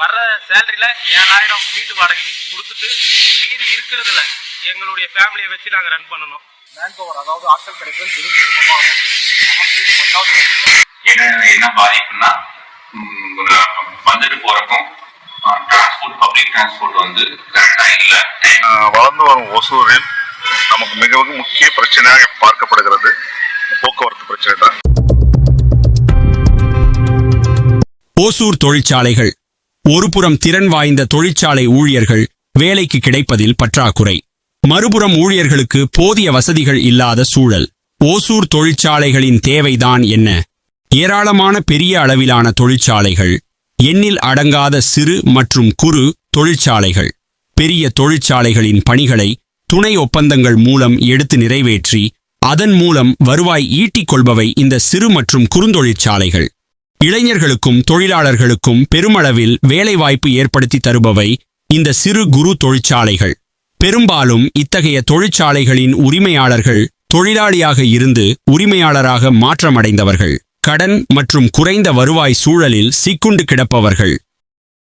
வர்ற சேலரியில ஏழாயிரம் வீட்டு வாடகை கொடுத்துட்டு மீதி இருக்கிறதுல எங்களுடைய ஃபேமிலியை வச்சு நாங்கள் ரன் பண்ணணும். மேன் பவர் அதாவது ஆட்கள் கிடைப்பது என்ன என்ன பாதிப்புன்னா வந்துட்டு போறக்கும் டிரான்ஸ்போர்ட் பப்ளிக் டிரான்ஸ்போர்ட் வந்து கரெக்டா இல்ல. வளர்ந்து வரும் ஒசூரில் நமக்கு மிகவும் முக்கிய பிரச்சனையாக பார்க்கப்படுகிறது. போக்குவரத்து பிரச்சனை தான். ஓசூர் தொழிற்சாலைகள் ஒருபுறம் திறன் வாய்ந்த தொழிற்சாலை ஊழியர்கள் வேலைக்கு கிடைப்பதில் பற்றாக்குறை. மறுபுறம் ஊழியர்களுக்கு போதிய வசதிகள் இல்லாத சூழல். ஓசூர் தொழிற்சாலைகளின் தேவைதான் என்ன? ஏராளமான பெரிய அளவிலான தொழிற்சாலைகள். எண்ணில் அடங்காத சிறு மற்றும் குறு தொழிற்சாலைகள். பெரிய தொழிற்சாலைகளின் பணிகளை துணை ஒப்பந்தங்கள் மூலம் எடுத்து நிறைவேற்றி அதன் மூலம் வருவாய் ஈட்டிக் கொள்பவை இந்த சிறு மற்றும் குறுந்தொழிற்சாலைகள். இளைஞர்களுக்கும் தொழிலாளர்களுக்கும் பெருமளவில் வேலைவாய்ப்பு ஏற்படுத்தி தருபவை இந்த சிறு குறு தொழிற்சாலைகள். பெரும்பாலும் இத்தகைய தொழிற்சாலைகளின் உரிமையாளர்கள் தொழிலாளியாக இருந்து உரிமையாளராக மாற்றமடைந்தவர்கள். கடன் மற்றும் குறைந்த வருவாய் சூழலில் சிக்குண்டு கிடப்பவர்கள்.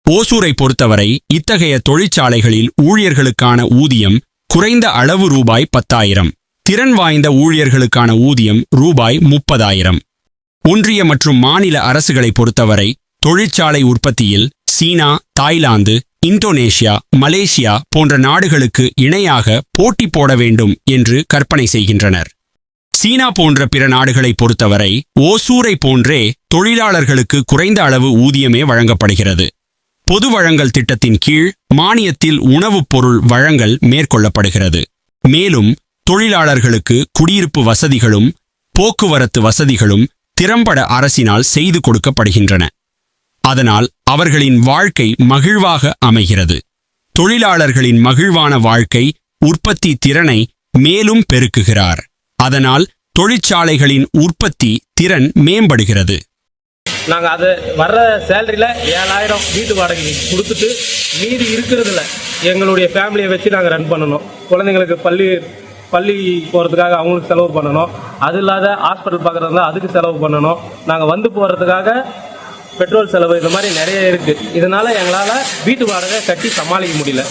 ஓசூரை பொறுத்தவரை இத்தகைய தொழிற்சாலைகளில் ஊழியர்களுக்கான ஊதியம் குறைந்த அளவு ரூபாய் பத்தாயிரம். திறன் வாய்ந்த ஊழியர்களுக்கான ஊதியம் ரூபாய் முப்பதாயிரம். ஒன்றிய மற்றும் மாநில அரசுகளை பொறுத்தவரை தொழிற்சாலை உற்பத்தியில் சீனா தாய்லாந்து இந்தோனேஷியா மலேசியா போன்ற நாடுகளுக்கு இணையாக போட்டி போட வேண்டும் என்று கற்பனை செய்கின்றனர். சீனா போன்ற பிற நாடுகளை பொறுத்தவரை ஓசூரை போன்றே தொழிலாளர்களுக்கு குறைந்த அளவு ஊதியமே வழங்கப்படுகிறது. பொது வழங்கல் திட்டத்தின் கீழ் மானியத்தில் உணவுப் பொருள் வழங்கல் மேற்கொள்ளப்படுகிறது. மேலும் தொழிலாளர்களுக்கு குடியிருப்பு வசதிகளும் போக்குவரத்து வசதிகளும் திறம்பட அரசினால் செய்து கொடுக்கப்படுகின்றன. அதனால் அவர்களின் வாழ்க்கை மகிழ்வாக அமைகிறது. தொழிலாளர்களின் மகிழ்வான வாழ்க்கை உற்பத்தி திறனை மேலும் பெருக்குகிறார். அதனால் தொழிற்சாலைகளின் உற்பத்தி திறன் மேம்படுகிறது. நாங்கள் அது வர்ற சேலரியில ஏழாயிரம் வீட்டு வாடகை கொடுத்துட்டு மீதி இருக்கிறதுல எங்களுடைய ஃபேமிலியை வச்சு நாங்கள் ரன் பண்ணணும். குழந்தைங்களுக்கு பள்ளி பள்ளி போகிறதுக்காக அவங்களுக்கு செலவு பண்ணணும். அது இல்லாத ஹாஸ்பிட்டல் பார்க்குறதுனால அதுக்கு செலவு பண்ணணும். நாங்கள் வந்து போகிறதுக்காக பெட்ரோல் செலவு இந்த மாதிரி நிறைய இருக்குது இதனால் எங்களால் வீட்டு வாடகை கட்டி சமாளிக்க முடியல.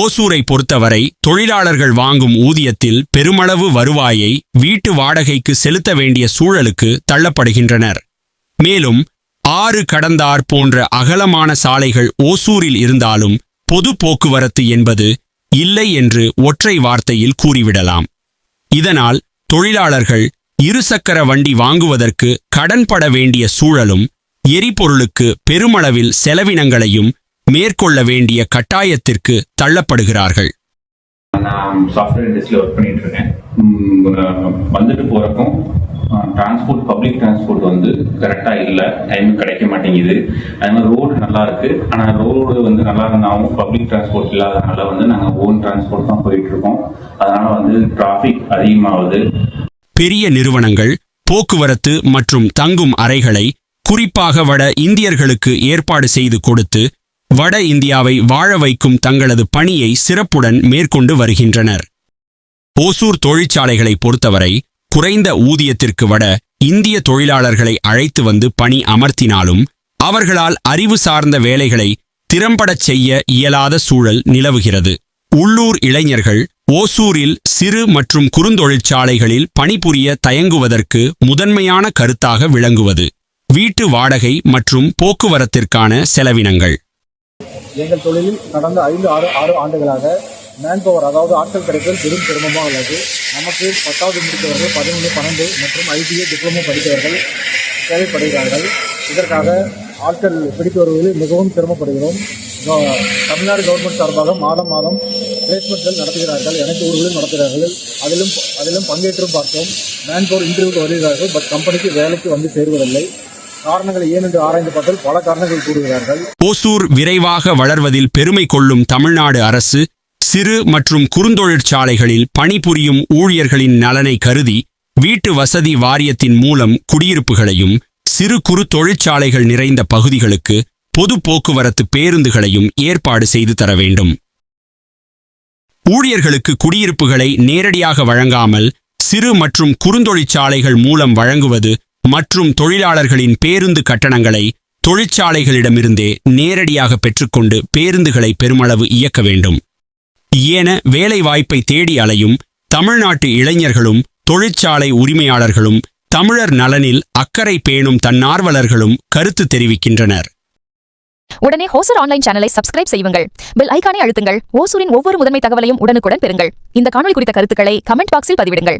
ஓசூரை பொறுத்தவரை தொழிலாளர்கள் வாங்கும் ஊதியத்தில் பெருமளவு வருவாயை வீட்டு வாடகைக்கு செலுத்த வேண்டிய சூழலுக்கு தள்ளப்படுகின்றனர். மேலும் ஆறு கடந்தார் போன்ற அகலமான சாலைகள் ஓசூரில் இருந்தாலும் பொது போக்குவரத்து என்பது இல்லை என்று ஒற்றை வார்த்தையில் கூறிவிடலாம். இதனால் தொழிலாளர்கள் இருசக்கர வண்டி வாங்குவதற்கு கடன்பட வேண்டிய சூழலும் எரிபொருளுக்கு பெருமளவில் செலவினங்களையும் மேற்கொள்ள வேண்டிய கட்டாயத்திற்கு தள்ளப்படுகிறார்கள். நான் சாஃப்ட்வேர் இண்டஸ்ட்ரியில் ஒர்க் பண்ணிட்டு இருக்கேன். வந்துட்டு போறக்கும் டிரான்ஸ்போர்ட் பப்ளிக் டிரான்ஸ்போர்ட் வந்து கரெக்டாக இல்லை டைம் கிடைக்க மாட்டேங்குது. அது மாதிரி ரோடு நல்லா இருக்கு. ஆனால் ரோடு வந்து நல்லா இருந்தாலும் பப்ளிக் டிரான்ஸ்போர்ட் இல்லாதனால வந்து நாங்கள் ஓன் டிரான்ஸ்போர்ட் தான் போயிட்டு இருக்கோம் அதனால வந்து டிராஃபிக் அதிகமாகுது. பெரிய நிறுவனங்கள் போக்குவரத்து மற்றும் தங்கும் அறைகளை குறிப்பாக வட இந்தியர்களுக்கு ஏற்பாடு செய்து கொடுத்து வட இந்தியாவை வாழ வைக்கும் தங்களது பணியை சிறப்புடன் மேற்கொண்டு வருகின்றனர். ஓசூர் தொழிற்சாலைகளை பொறுத்தவரை குறைந்த ஊதியத்திற்கு வட இந்திய தொழிலாளர்களை அழைத்து வந்து பணி அமர்த்தினாலும் அவர்களால் அறிவு சார்ந்த வேலைகளை திறம்படச் செய்ய இயலாத சூழல் நிலவுகிறது. உள்ளூர் இளைஞர்கள் ஓசூரில் சிறு மற்றும் குறுந்தொழிற்சாலைகளில் பணிபுரிய தயங்குவதற்கு முதன்மையான கருத்தாக விளங்குவது. வீட்டு வாடகை மற்றும் போக்குவரத்திற்கான செலவினங்கள். எங்கள் தொழிலில் கடந்த ஐந்து ஆறு ஆறு ஆண்டுகளாக மேன்பவர் அதாவது ஆட்கள் கிடைப்பது பெரும் சிரமமாக உள்ளது. நமக்கு பத்தாவது முடித்தவர்கள் பதினொன்று பன்னெண்டு மற்றும் ஐடிஐ டிப்ளமோ படித்தவர்கள் தேவைப்படுகிறார்கள். இதற்காக ஆட்கள் பிடித்து வருவதில் மிகவும் சிரமப்படுகிறோம். தமிழ்நாடு கவர்மெண்ட் சார்பாக மாதம் மாதம் பிளேஸ்மெண்ட்கள் நடத்துகிறார்கள். அனைத்து ஊர்களிலும் நடத்துகிறார்கள். அதிலும் அதிலும் பங்கேற்றும் பார்த்தோம். மேன் பவர் இன்டர்வியூக்கு வருகிறார்கள் பட் கம்பெனிக்கு வேலைக்கு வந்து சேருவதில்லை. காரணங்கள் ஏனென்று ஆராய்ந்து பார்த்தால் பல காரணங்கள் கூறுகிறார்கள். ஓசூர் விரைவாக வளர்வதில் பெருமை கொள்ளும் தமிழ்நாடு அரசு சிறு மற்றும் குறுந்தொழிற்சாலைகளில் பணிபுரியும் ஊழியர்களின் நலனை கருதி வீட்டு வசதி வாரியத்தின் மூலம் குடியிருப்புகளையும் சிறு குறு தொழிற்சாலைகள் நிறைந்த பகுதிகளுக்கு பொது போக்குவரத்து பேருந்துகளையும் ஏற்பாடு செய்து தர வேண்டும். ஊழியர்களுக்கு குடியிருப்புகளை நேரடியாக வழங்காமல் சிறு மற்றும் குறுந்தொழிற்சாலைகள் மூலம் வழங்குவது மற்றும் தொழிலாளர்களின் பேருந்து கட்டணங்களை தொழிற்சாலைகளிடமிருந்தே நேரடியாக பெற்றுக்கொண்டு பேருந்துகளை பெருமளவு இயக்க வேண்டும். என வேலைவாய்ப்பை தேடி அலையும் தமிழ்நாட்டு இளைஞர்களும் தொழிற்சாலை உரிமையாளர்களும் தமிழர் நலனில் அக்கறை பேணும் தன்னார்வலர்களும் கருத்து தெரிவிக்கின்றனர். உடனே ஹோசர் ஆன்லைன் சேனலை சப்ஸ்கிரைப் செய்யுங்கள். பெல் ஐகானை அழுத்துங்கள். ஓசூரின் ஒவ்வொரு முதன்மை தகவலையும் உடனுக்குடன் பெறுங்கள். இந்த காணொலி குறித்த கருத்துக்களை கமெண்ட் பாக்ஸில் பதிவிடுங்கள்.